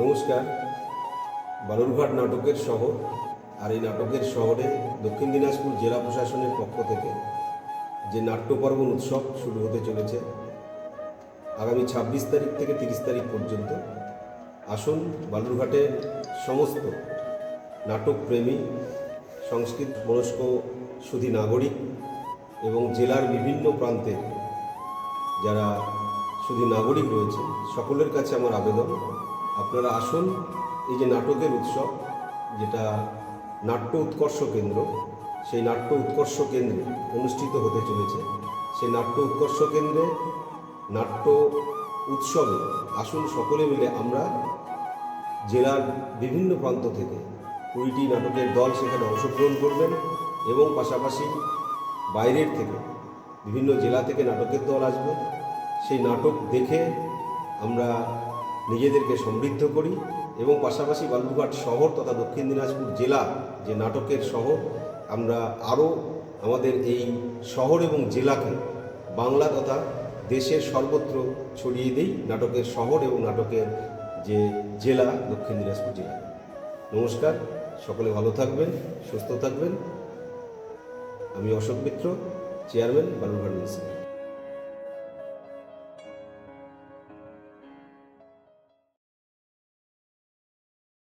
নমস্কার। বালুরঘাট নাটকের শহর আর এই নাটকের শহরে দক্ষিণ দিনাজপুর জেলা প্রশাসনের পক্ষ থেকে যে নাট্যপর্বণ উৎসব শুরু হতে চলেছে, আগামী ছাব্বিশ তারিখ থেকে তিরিশ তারিখ পর্যন্ত, আসুন বালুরঘাটের সমস্ত নাটকপ্রেমী, সংস্কৃত মনস্ক, সুধী নাগরিক এবং জেলার বিভিন্ন প্রান্তে যারা শুধু নাগরিক রয়েছে সকলের কাছে আমার আবেদন। আপনারা আসুন, এই যে নাটকের উৎসব, যেটা নাট্য উৎকর্ষ কেন্দ্র, সেই নাট্য উৎকর্ষ কেন্দ্রে অনুষ্ঠিত হতে চলেছে। সেই নাট্য উৎকর্ষ কেন্দ্রে নাট্য উৎসবে আসুন সকলে মিলে আমরা জেলার বিভিন্ন প্রান্ত থেকে কুড়িটি নাটকের দল সেখানে অংশগ্রহণ করবেন এবং পাশাপাশি বাইরের থেকে বিভিন্ন জেলা থেকে নাটকের দল আসবে। সেই নাটক দেখে আমরা নিজেদেরকে সমৃদ্ধ করি এবং পাশাপাশি বালুরঘাট শহর তথা দক্ষিণ দিনাজপুর জেলা যে নাটকের শহর, আমরা আরও আমাদের এই শহর এবং জেলাকে বাংলা তথা দেশের সর্বত্র ছড়িয়ে দিই নাটকের শহর এবং নাটকের যে জেলা দক্ষিণ দিনাজপুর জেলা। নমস্কার, সকলে ভালো থাকবেন, সুস্থ থাকবেন। আমি অশোক মিত্র, চেয়ারম্যান বালুরঘাট মিউনিসিপ্যালিটি